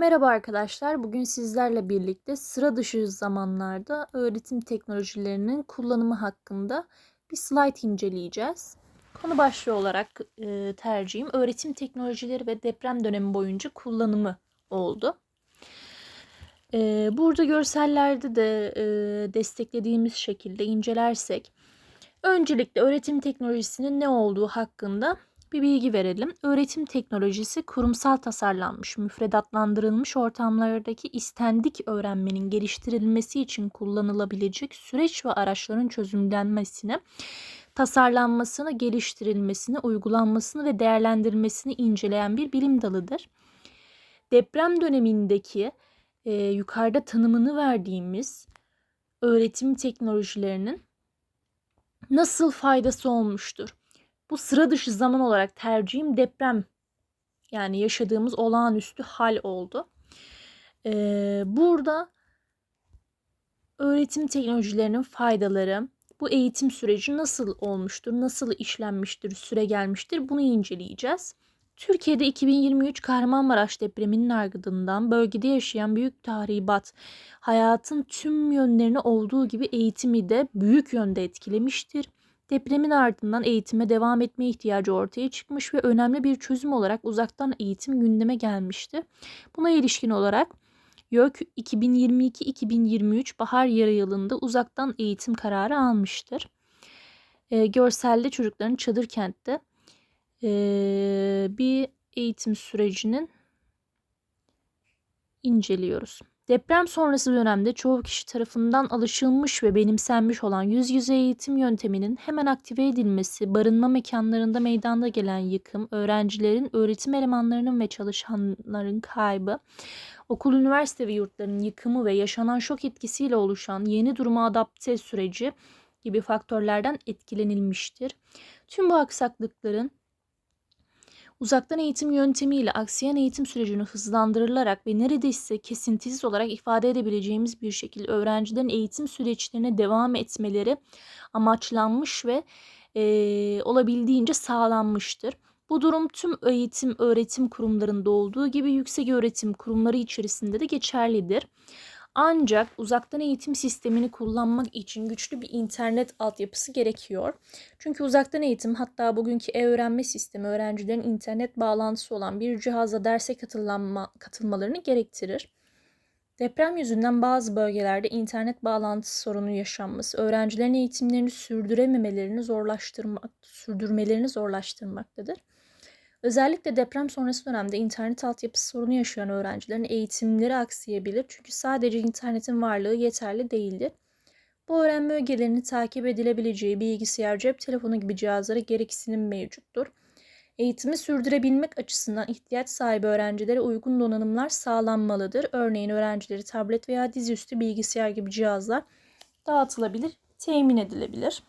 Merhaba arkadaşlar. Bugün sizlerle birlikte sıra dışı zamanlarda öğretim teknolojilerinin kullanımı hakkında bir slide inceleyeceğiz. Konu başlığı olarak e, tercihim öğretim teknolojileri ve deprem dönemi boyunca kullanımı oldu. E, burada görsellerde de e, desteklediğimiz şekilde incelersek öncelikle öğretim teknolojisinin ne olduğu hakkında bir bilgi verelim. Öğretim teknolojisi kurumsal tasarlanmış, müfredatlandırılmış ortamlardaki istendik öğrenmenin geliştirilmesi için kullanılabilecek süreç ve araçların çözümlenmesini, tasarlanmasını, geliştirilmesini, uygulanmasını ve değerlendirilmesini inceleyen bir bilim dalıdır. Deprem dönemindeki e, yukarıda tanımını verdiğimiz öğretim teknolojilerinin nasıl faydası olmuştur? Bu sıra dışı zaman olarak tercihim deprem. Yani yaşadığımız olağanüstü hal oldu. Ee, burada öğretim teknolojilerinin faydaları, bu eğitim süreci nasıl olmuştur, nasıl işlenmiştir, süre gelmiştir bunu inceleyeceğiz. Türkiye'de 2023 Kahramanmaraş depreminin ardından bölgede yaşayan büyük tahribat hayatın tüm yönlerini olduğu gibi eğitimi de büyük yönde etkilemiştir. Depremin ardından eğitime devam etme ihtiyacı ortaya çıkmış ve önemli bir çözüm olarak uzaktan eğitim gündeme gelmişti. Buna ilişkin olarak YÖK 2022-2023 bahar yarı yılında uzaktan eğitim kararı almıştır. E, görselde çocukların çadır kentte e, bir eğitim sürecinin inceliyoruz. Deprem sonrası dönemde çoğu kişi tarafından alışılmış ve benimsenmiş olan yüz yüze eğitim yönteminin hemen aktive edilmesi, barınma mekanlarında meydanda gelen yıkım, öğrencilerin, öğretim elemanlarının ve çalışanların kaybı, okul, üniversite ve yurtların yıkımı ve yaşanan şok etkisiyle oluşan yeni duruma adapte süreci gibi faktörlerden etkilenilmiştir. Tüm bu aksaklıkların Uzaktan eğitim yöntemiyle aksayan eğitim sürecini hızlandırılarak ve neredeyse kesintisiz olarak ifade edebileceğimiz bir şekilde öğrencilerin eğitim süreçlerine devam etmeleri amaçlanmış ve e, olabildiğince sağlanmıştır. Bu durum tüm eğitim öğretim kurumlarında olduğu gibi yüksek öğretim kurumları içerisinde de geçerlidir. Ancak uzaktan eğitim sistemini kullanmak için güçlü bir internet altyapısı gerekiyor. Çünkü uzaktan eğitim hatta bugünkü e-öğrenme sistemi öğrencilerin internet bağlantısı olan bir cihazla derse katılma, katılmalarını gerektirir. Deprem yüzünden bazı bölgelerde internet bağlantısı sorunu yaşanması, öğrencilerin eğitimlerini sürdürememelerini zorlaştırmak, sürdürmelerini zorlaştırmaktadır. Özellikle deprem sonrası dönemde internet altyapısı sorunu yaşayan öğrencilerin eğitimleri aksayabilir çünkü sadece internetin varlığı yeterli değildir. Bu öğrenme ögelerini takip edilebileceği bilgisayar, cep telefonu gibi cihazlara gereksinim mevcuttur. Eğitimi sürdürebilmek açısından ihtiyaç sahibi öğrencilere uygun donanımlar sağlanmalıdır. Örneğin öğrencileri tablet veya dizüstü bilgisayar gibi cihazlar dağıtılabilir, temin edilebilir.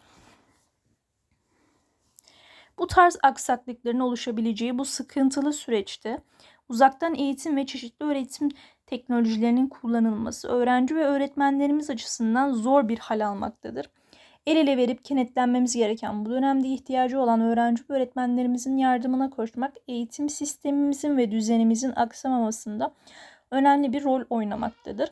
Bu tarz aksaklıkların oluşabileceği bu sıkıntılı süreçte uzaktan eğitim ve çeşitli öğretim teknolojilerinin kullanılması öğrenci ve öğretmenlerimiz açısından zor bir hal almaktadır. El ele verip kenetlenmemiz gereken bu dönemde ihtiyacı olan öğrenci ve öğretmenlerimizin yardımına koşmak eğitim sistemimizin ve düzenimizin aksamamasında önemli bir rol oynamaktadır.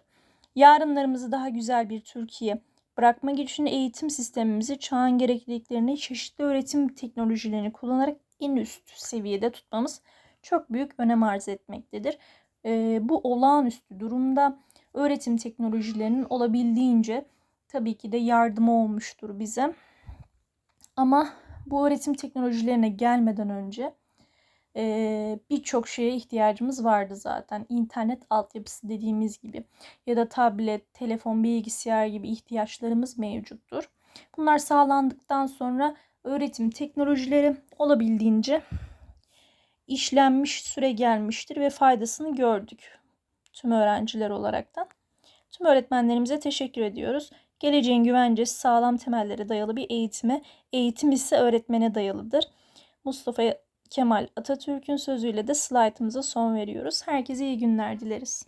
Yarınlarımızı daha güzel bir Türkiye, bırakmak için eğitim sistemimizi çağın gerekliliklerini çeşitli öğretim teknolojilerini kullanarak en üst seviyede tutmamız çok büyük önem arz etmektedir. E, bu olağanüstü durumda öğretim teknolojilerinin olabildiğince tabii ki de yardımı olmuştur bize. Ama bu öğretim teknolojilerine gelmeden önce e, birçok şeye ihtiyacımız vardı zaten. İnternet altyapısı dediğimiz gibi ya da tablet, telefon, bilgisayar gibi ihtiyaçlarımız mevcuttur. Bunlar sağlandıktan sonra öğretim teknolojileri olabildiğince işlenmiş süre gelmiştir ve faydasını gördük tüm öğrenciler olaraktan. Tüm öğretmenlerimize teşekkür ediyoruz. Geleceğin güvencesi sağlam temellere dayalı bir eğitime, eğitim ise öğretmene dayalıdır. Mustafa Kemal Atatürk'ün sözüyle de slaytımıza son veriyoruz. Herkese iyi günler dileriz.